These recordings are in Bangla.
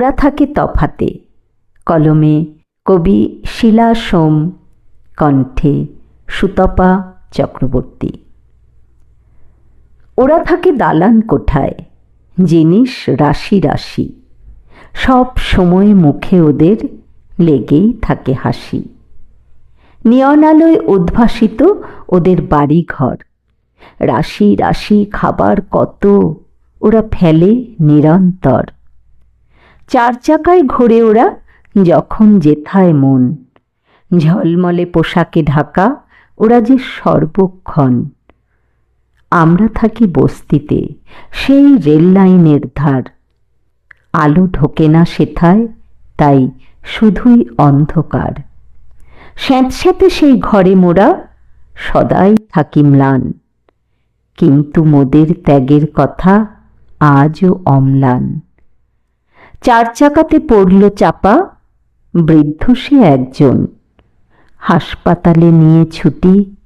ওরা থাকে তফাতে। কলমে কবি শিলা সোম, কণ্ঠে সুতপা চক্রবর্তী। ওরা থাকে দালান কোঠায়, জিনিস রাশি রাশি। সব সময় মুখে ওদের লেগেই থাকে হাসি। নিয়নালয় উদ্ভাসিত ওদের বাড়ি ঘর রাশি রাশি খাবার কত, ওরা ফেলে নিরন্তর। চার চাকায় ঘোরে ওরা যখন যেথায় মন। ঝলমলে পোশাকে ঢাকা, ওরা যে সর্বক্ষণ। আমরা থাকি বস্তিতে, সেই রেল লাইনের ধার। আলো ঢোকে না সেথায়, তাই শুধুই অন্ধকার। স্যাঁতস্যাঁতে সেই ঘরে মোরা সদাই থাকি ম্লান। কিন্তু মোদের ত্যাগের কথা আজও অম্লান। চার চাকাতে পড়ল চাপা, বৃদ্ধ সে একজন। হাসপাতালে নিয়ে ছুটি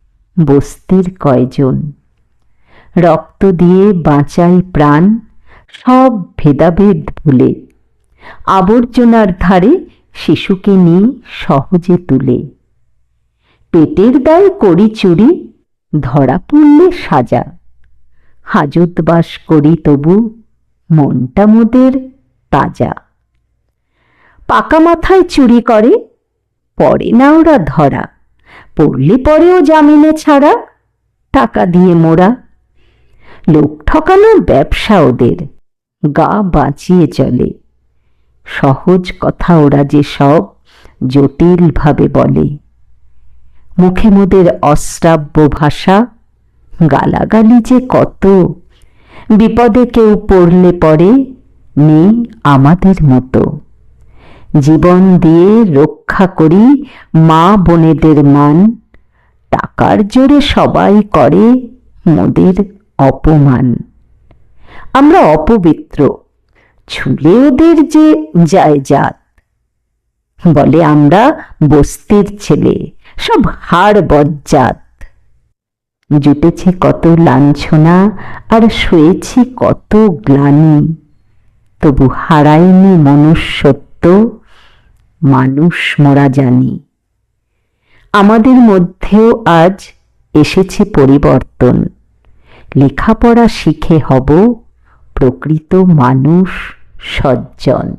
বস্তির কয়জন। রক্ত দিয়ে বাঁচাই প্রাণ, সব ভেদাভেদ ভুলে। আবর্জনার ধারে শিশুকে নিয়ে সহজে তুলে। পেটের দায় করি চুরি, ধরা পড়লে সাজা। হাজত বাস করি তবু মনটা মোদের তাজা। পাকা মাথায় চুরি করে, পরে না ওরা ধরা। পড়লে পরেও জামিনে ছাড়া, টাকা দিয়ে মোড়া লোক ঠকানোর ব্যবসা ওদের, গা বাঁচিয়ে চলে। সহজ কথা ওরা যে সব, জটিলভাবে বলে। মুখে মোদের অশ্রাব্য ভাষা, গালাগালি যে কত, বিপদে কেউ পড়লে পরে নেই আমাদের মতো। জীবন দিয়ে রক্ষা করি মা বোনেদের মান। টাকার জোরে সবাই করে মোদের অপমান। আমরা অপবিত্র, ছুলে ওদের যে যায় জাত। বলে আমরা বস্তির ছেলে, সব হাড় বজ্জাত। জুটেছে কত লাঞ্ছনা, আর শুয়েছি কত গ্লানি। তবু হারায়নি মনুষ্যত্ব, মানুষ মোরা জানি। আমাদের মধ্যেও আজ এসেছে পরিবর্তন। লেখাপড়া শিখে হব প্রকৃত মানুষ সজ্জন।